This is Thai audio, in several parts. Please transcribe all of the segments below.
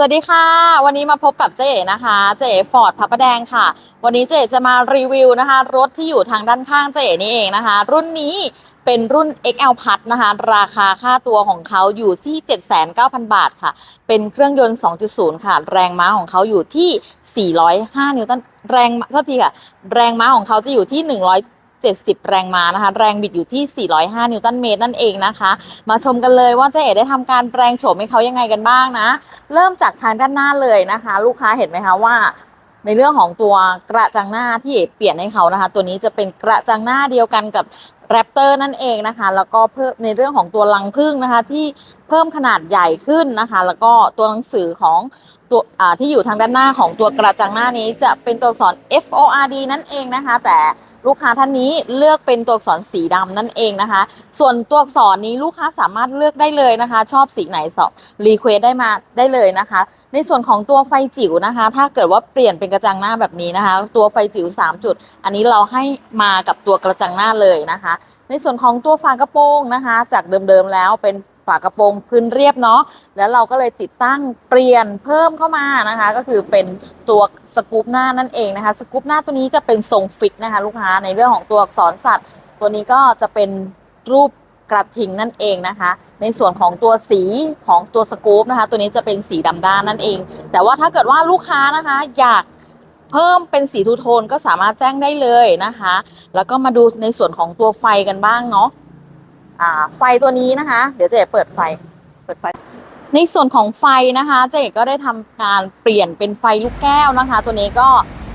สวัสดีค่ะ วันนี้มาพบกับเจ๊นะคะเจ๊ฟอร์ดพระประแดงค่ะ วันนี้เจ๊จะมารีวิวนะคะ รถที่อยู่ทางด้านข้างเจ๊นี่เองนะคะ รุ่นนี้เป็นรุ่น XL พัดนะคะ ราคาค่าตัวของเขาอยู่ที่ 79,000 บาทค่ะ เป็นเครื่องยนต์ 2.0 ค่ะ แรงม้าของเขาอยู่ที่ 405 นิวตันแรงโทษทีค่ะ แรงม้าของเขาจะอยู่ที่ 70 แรงม้านะคะ แรงบิดอยู่ที่ 405 นิวตันเมตรนั่นเองนะคะ มาชมกันเลยว่าเจ๊เอ๋ได้ทำการแปลงโฉมให้เขายังไงกันบ้างนะ เริ่มจากทางด้านหน้าเลยนะคะ ลูกค้าเห็นไหมคะว่าในเรื่องของตัวกระจังหน้าที่เอ๋เปลี่ยนให้เขานะคะ ตัวนี้จะเป็นกระจังหน้าเดียวกันกับแรปเตอร์นั่นเองนะคะ แล้วก็เพิ่มในเรื่องของตัวลังพึ่งนะคะ ที่เพิ่มขนาดใหญ่ขึ้นนะคะ แล้วก็ตัวหนังสือของตัวที่อยู่ทางด้านหน้าของตัวกระจังหน้านี้จะเป็นตัวอักษร F O R D นั่นเองนะคะ แต่ ลูกค้าท่านนี้เลือกเป็นตัวอักษรสีดำนั่นเองนะคะ ส่วนตัวอักษรนี้ลูกค้าสามารถเลือกได้เลยนะคะ ชอบสีไหนสอบรีเควสได้มาได้เลยนะคะ ในส่วนของตัวไฟจิ๋วนะคะ ถ้าเกิดว่าเปลี่ยนเป็นกระจังหน้าแบบนี้นะคะ ตัวไฟจิ๋ว3 จุด อันนี้เราให้มากับตัวกระจังหน้าเลยนะคะ ในส่วนของตัวฝากระโปรงนะคะ จากเดิมๆแล้วเป็น ฝากระโปรงพื้นเรียบเนาะแล้วเราก็เลยติดตั้งเปลี่ยนเพิ่มเข้ามานะคะ ก็คือเป็นตัวสกูปหน้านั่นเองนะคะสกูปหน้าตัวนี้จะเป็นทรงฟิกนะคะ ลูกค้าในเรื่องของตัวอักษรสัตว์ ตัวนี้ก็จะเป็นรูปกระทิงนั่นเองนะคะ ในส่วนของตัวสีของตัวสกูปนะคะ ตัวนี้จะเป็นสีดำด้านนั่นเอง แต่ว่าถ้าเกิดว่าลูกค้านะคะอยากเพิ่มเป็นสีทูโทนก็สามารถแจ้งได้เลยนะคะ แล้วก็มาดูในส่วนของตัวไฟกันบ้างเนาะ ไฟตัวนี้นะคะ เดี๋ยวเจ๊เปิดไฟเปิดไฟ ในส่วนของไฟนะคะ เจ๊ก็ได้ทำการเปลี่ยนเป็นไฟลูกแก้วนะคะ ตัวนี้ก็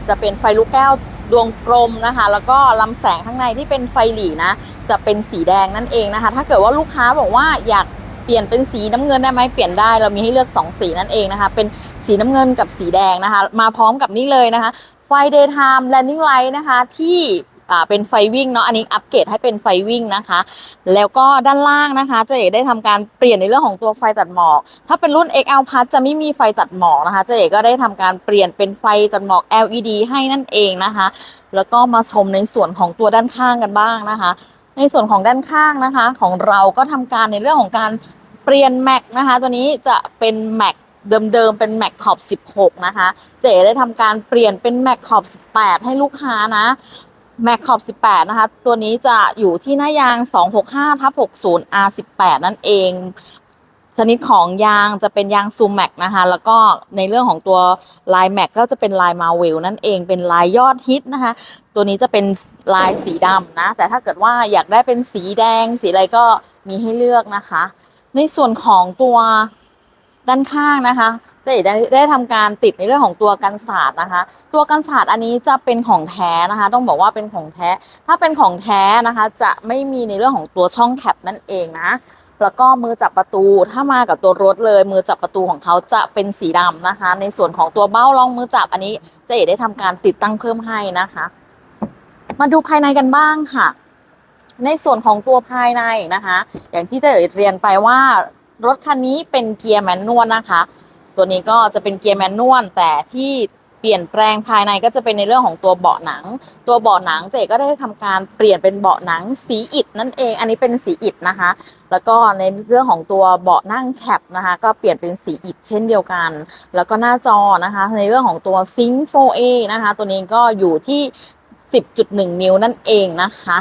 จะเป็นไฟลูกแก้วดวงกลมนะคะ แล้วก็ลำแสงข้างในที่เป็นไฟหลีนะ จะเป็นสีแดงนั่นเองนะคะ ถ้าเกิดว่าลูกค้าบอกว่าอยากเปลี่ยนเป็นสีน้ำเงินได้ไหมเปลี่ยนได้เรามีให้เลือก 2 สีนั่นเองนะคะ เป็นสีน้ำเงินกับสีแดงนะคะ มาพร้อมกับนี่เลยนะคะ ไฟ daytime landing light นะคะที่ อ่าเป็นไฟวิ่งเนาะอันนี้อัปเกรดให้เป็นไฟวิ่งนะคะ แล้วก็ด้านล่างนะคะเจ๊ได้ทำการเปลี่ยนในเรื่องของตัวไฟตัดหมอก ถ้าเป็นรุ่น XL Plus จะไม่มีไฟตัดหมอกนะคะเจ๊ก็ได้ทำการเปลี่ยนเป็นไฟตัดหมอก LED ให้นั่นเองนะคะ แล้วก็มาชมในส่วนของตัวด้านข้างกันบ้างนะคะ ในส่วนของด้านข้างนะคะ ของเราก็ทำการในเรื่องของการเปลี่ยนแม็กนะคะ ตัวนี้จะเป็นแม็กเดิมๆ เป็นแม็กขอบ 16 นะคะ เจ๊ได้ทำการเปลี่ยนเป็นแม็กขอบ 18 ให้ลูกค้านะ แม็กขอบ 18 นะคะ ตัวนี้จะอยู่ที่หน้ายาง 265ทับ60 R18 นั่นเอง ชนิดของยางจะเป็นยางซูแม็กนะคะ แล้วก็ในเรื่องของตัวลายแม็กก็จะเป็นลายมาเวลนั่นเอง เป็นลายยอดฮิตนะคะ ตัวนี้จะเป็นลายสีดำนะ แต่ถ้าเกิดว่าอยากได้เป็นสีแดง สีอะไรก็มีให้เลือกนะคะ ในส่วนของตัวด้านข้างนะคะ เจะได้ได้ทำการติดในเรื่องของตัวกันศาสตร์นะคะ ตัวกันศาสตร์อันนี้จะเป็นของแท้นะคะ ต้องบอกว่าเป็นของแท้ ถ้าเป็นของแท้นะคะ จะไม่มีในเรื่องของตัวช่องแคปนั่นเองนะแล้วก็มือจับประตูถ้ามากับตัวรถเลย มือจับประตูของเขาจะเป็นสีดำนะคะ ในส่วนของตัวเบ้ารองมือจับอันนี้เจ๊ได้ทำการติดตั้งเพิ่มให้นะคะ มาดูภายในกันบ้างค่ะ ในส่วนของตัวภายในนะคะ อย่างที่เจ๊เรียนไปว่ารถคันนี้เป็นเกียร์แมนนวลนะคะ ตัวนี้ก็จะเป็นเกียร์แมนนวลแต่ที่เปลี่ยนแปลงภายในก็จะเป็นในเรื่องของตัวเบาะหนัง ตัวเบาะหนังเจก็ได้ทำการเปลี่ยนเป็นเบาะหนังสีอิฐนั่นเอง อันนี้เป็นสีอิฐนะคะ แล้วก็ในเรื่องของตัวเบาะนั่งแคปนะคะ ก็เปลี่ยนเป็นสีอิฐเช่นเดียวกัน แล้วก็หน้าจอนะคะ ในเรื่องของตัว Sync 4A นะคะ ตัวนี้ก็อยู่ที่ 10.1 นิ้วนั่นเองนะคะ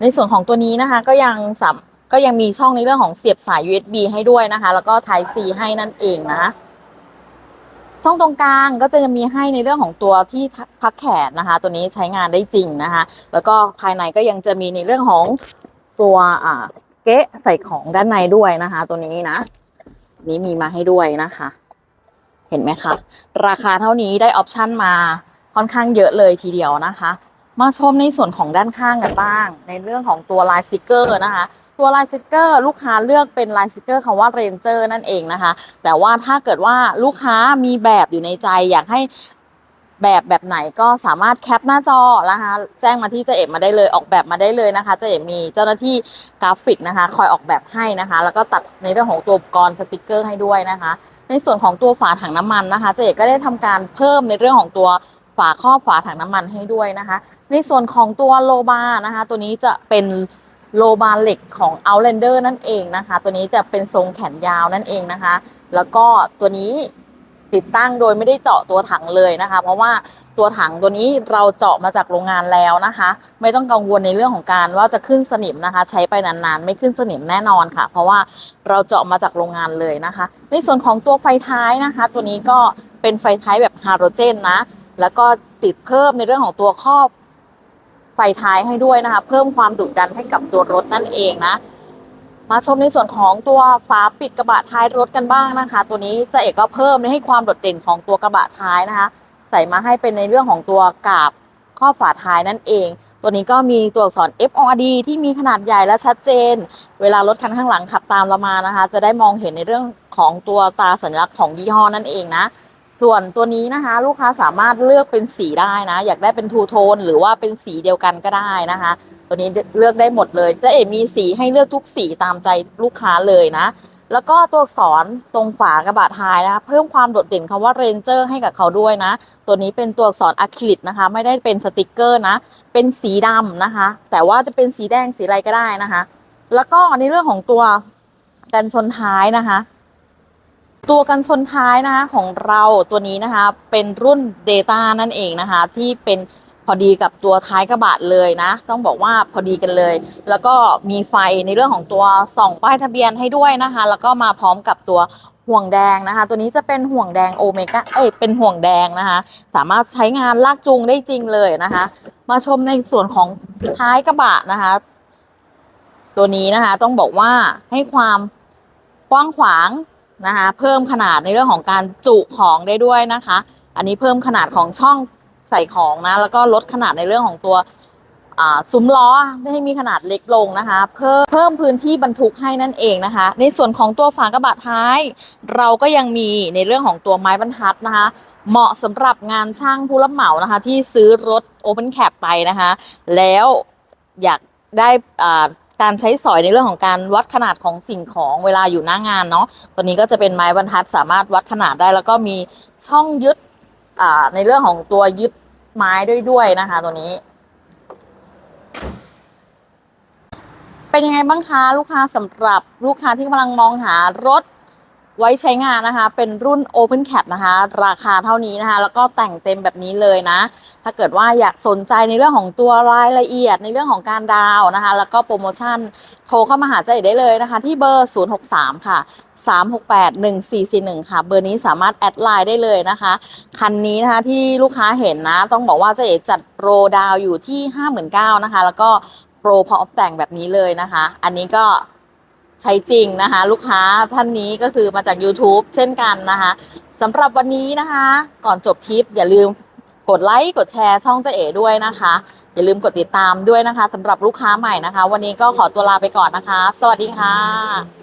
ในส่วนของตัวนี้นะคะก็ยังสาม ก็ยังมีช่องในเรื่องของเสียบสาย USB ให้ด้วยนะคะ แล้วก็ Type C ให้นั่นเองนะ ช่องตรงกลางก็จะมีให้ในเรื่องของตัวที่พักแขนนะคะ ตัวนี้ใช้งานได้จริงนะคะ แล้วก็ภายในก็ยังจะมีในเรื่องของตัวอ่าเก๊ะใส่ของด้านในด้วยนะคะ ตัวนี้นะ นี้มีมาให้ด้วยนะคะ เห็นไหมคะ ราคาเท่านี้ได้ออปชันมาค่อนข้างเยอะเลยทีเดียวนะคะ มาชมในส่วนของด้านข้างกันบ้าง ในเรื่องของตัวลายสติกเกอร์นะคะ ตัวลายสติกเกอร์ลูกค้าเลือกเป็นลายสติกเกอร์คำว่าเรนเจอร์นั่นเองนะคะ แต่ว่าถ้าเกิดว่าลูกค้ามีแบบอยู่ในใจอยากให้แบบแบบไหนก็สามารถแคปหน้าจอนะคะแจ้งมาที่เจเอ็มมาได้เลยออกแบบมาได้เลยนะคะเจเอ็มมีเจ้าหน้าที่กราฟิกนะคะ คอยออกแบบให้นะคะ แล้วก็ตัดในเรื่องของตัวอุปกรณ์สติกเกอร์ให้ด้วยนะคะ ในส่วนของตัวฝาถังน้ำมันนะคะเจเอกก็ได้ทำการเพิ่มในเรื่องของตัวฝาครอบฝาถังน้ำมันให้ด้วยนะคะ ในส่วนของตัวโลบานะคะ ตัวนี้จะเป็น โลบาเหล็กของ Outlander นั่นเองนะคะ ตัวนี้จะเป็นทรงแขนยาวนั่นเองนะคะ แล้วก็ตัวนี้ติดตั้งโดยไม่ได้เจาะตัวถังเลยนะคะ เพราะว่าตัวถังตัวนี้เราเจาะมาจากโรงงานแล้วนะคะ ไม่ต้องกังวลในเรื่องของการว่าจะขึ้นสนิมนะคะ ใช้ไปนานๆ ไม่ขึ้นสนิมแน่นอนค่ะ เพราะว่าเราเจาะมาจากโรงงานเลยนะคะ ในส่วนของตัวไฟท้ายนะคะ ตัวนี้ก็เป็นไฟท้ายแบบฮาโลเจนนะแล้วก็ติดเพิ่มในเรื่องของตัวครอบ ท้ายให้ด้วยนะคะ เพิ่มความดุดันให้กับตัวรถนั่นเองนะ มาชมในส่วนของตัวฝาปิดกระบะท้ายรถกันบ้างนะคะ ตัวนี้เจะเอกก็เพิ่มให้ความโดดเด่นของตัวกระบะท้ายนะคะ ใส่มาให้เป็นในเรื่องของตัวกาบข้อฝาท้ายนั่นเอง ตัวนี้ก็มีตัวอักษร FORD ที่มีขนาดใหญ่และชัดเจน เวลารถคันข้างหลังขับตามเรามานะคะ จะได้มองเห็นในเรื่องของตัวตาสัญลักษณ์ของยี่ห้อนั่นเองนะ ส่วนตัวนี้นะคะ ลูกค้าสามารถเลือกเป็นสีได้นะ อยากได้เป็นทูโทนหรือว่าเป็นสีเดียวกันก็ได้นะคะ ตัวนี้เลือกได้หมดเลยเจะเอ๋มีสีให้เลือกทุกสีตามใจลูกค้าเลยนะ แล้วก็ตัวอักษรตรงฝากระบะท้ายนะคะ เพิ่มความโดดเด่นคำว่าเรนเจอร์ให้กับเขาด้วยนะ ตัวนี้เป็นตัวอักษรอะคริลิกนะคะ ไม่ได้เป็นสติกเกอร์นะ เป็นสีดำนะคะ แต่ว่าจะเป็นสีแดงสีอะไรก็ได้นะคะ แล้วก็ในเรื่องของตัวกันชนท้ายนะคะ ตัวกันชนท้ายนะคะของเราตัวนี้นะคะเป็นรุ่น Data นั่นเองนะคะ ที่เป็นพอดีกับตัวท้ายกระบะเลยนะ ต้องบอกว่าพอดีกันเลย แล้วก็มีไฟในเรื่องของตัวส่องป้ายทะเบียนให้ด้วยนะคะ แล้วก็มาพร้อมกับตัวห่วงแดงนะคะ ตัวนี้จะเป็นห่วงแดงโอเมก้าเอ้ยเป็นห่วงแดงนะคะ สามารถใช้งานลากจูงได้จริงเลยนะคะ มาชมในส่วนของท้ายกระบะนะคะ ตัวนี้นะคะต้องบอกว่าให้ความกว้างขวาง นะคะเพิ่มขนาดในเรื่องของการจุของได้ด้วยนะคะ อันนี้เพิ่มขนาดของช่องใส่ของนะ แล้วก็ลดขนาดในเรื่องของตัวซุ้มล้อให้มีขนาดเล็กลงนะคะ เพิ่มเพิ่มพื้นที่บรรทุกให้นั่นเองนะคะ ในส่วนของตัวฝากระบะท้าย เราก็ยังมีในเรื่องของตัวไม้บรรทัดนะคะ เหมาะสำหรับงานช่างผู้รับเหมานะคะ ที่ซื้อรถ Open Cap ไปนะคะ แล้วอยากได้ การใช้สอยในเรื่องของการวัดขนาดของสิ่งของเวลาอยู่หน้างานเนาะตัวนี้ก็จะเป็นไม้บรรทัดสามารถวัดขนาดได้ แล้วก็มีช่องยึดในเรื่องของตัวยึดไม้ด้วยด้วยนะคะ ตัวนี้ เป็นยังไงบ้างคะลูกค้าสำหรับลูกค้าที่กำลังมองหารถ ไว้ใช้งานนะคะ เป็นรุ่น Open Cap นะคะ ราคาเท่านี้นะคะ แล้วก็แต่งเต็มแบบนี้เลยนะ ถ้าเกิดว่าอยากสนใจในเรื่องของตัวรายละเอียดในเรื่องของการดาวนะคะ แล้วก็โปรโมชั่นโทรเข้ามาหาเจ๊ได้เลยนะคะ ที่เบอร์ 063 ค่ะ 368 1441 ค่ะ เบอร์นี้สามารถแอดไลน์ได้เลยนะคะ คันนี้นะคะที่ลูกค้าเห็นนะ ต้องบอกว่าเจ๊จัดโปรดาวอยู่ที่ 59,000นะคะ แล้วก็โปรพร้อมแต่งแบบนี้เลยนะคะ อันนี้ก็ ใช้จริงนะคะ ลูกค้าท่านนี้ก็คือมาจาก YouTube เช่นกันนะคะสำหรับวันนี้นะคะ ก่อนจบคลิปอย่าลืมกดไลค์กดแชร์ช่องเจ๊เอ๋ด้วยนะคะ อย่าลืมกดติดตามด้วยนะคะสำหรับลูกค้าใหม่นะคะ วันนี้ก็ขอตัวลาไปก่อนนะคะ สวัสดีค่ะ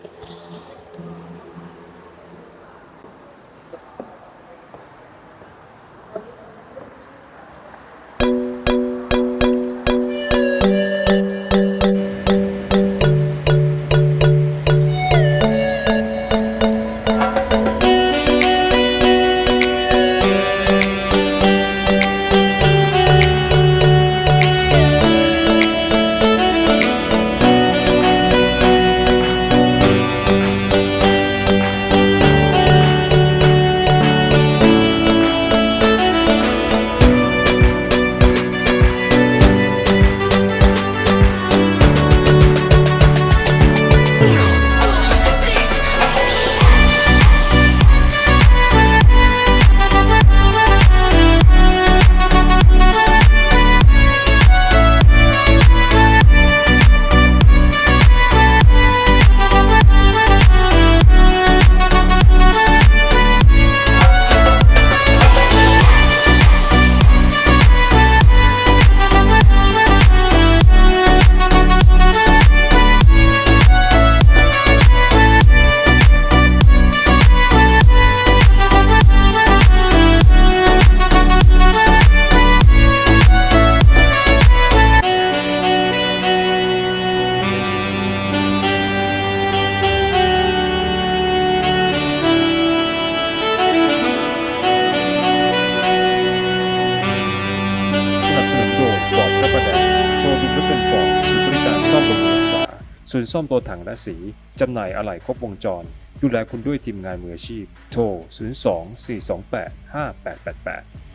ศูนย์ซ่อมตัวถังและสีจำหน่ายอะไหล่ครบวงจร ดูแลคุณด้วยทีมงานมืออาชีพ โทร 02 428 5888